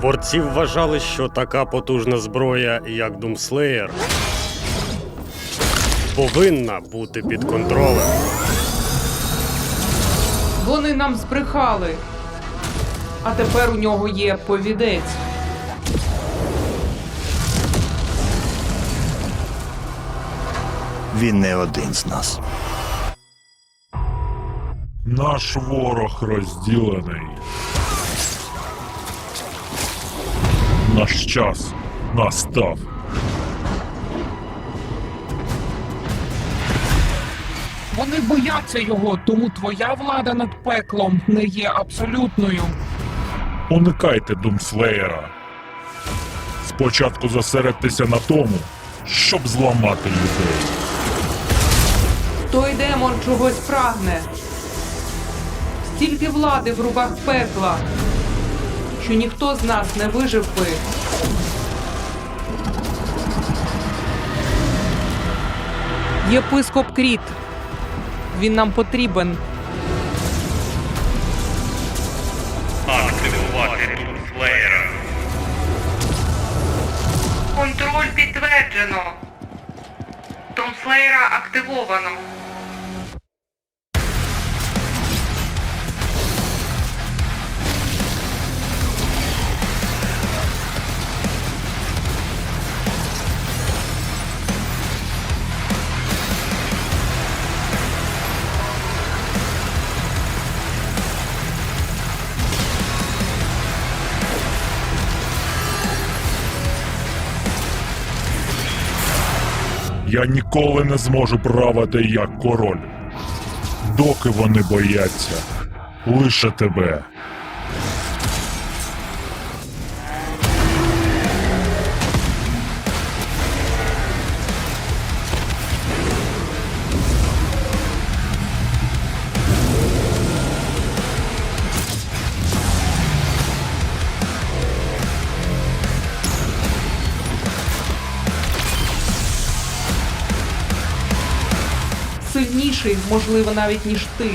Творці вважали, що така потужна зброя, як Думслеєр, повинна бути під контролем. Вони нам збрехали. А тепер у нього є повідець. Він не один з нас. Наш ворог розділений. Наш час настав. Вони бояться його, тому твоя влада над пеклом не є абсолютною. Уникайте Думслеєра. Спочатку зосередьтеся на тому, щоб зламати людей. Той демон чогось прагне. Стільки влади в руках пекла, що ніхто з нас не вижив би. Єпископ Кріт. Він нам потрібен. Активувати Думслеєра. Контроль підтверджено. Томслеєра активовано. Я ніколи не зможу правити як король. Доки вони бояться лише тебе. Сильніший, можливо, навіть ніж ти.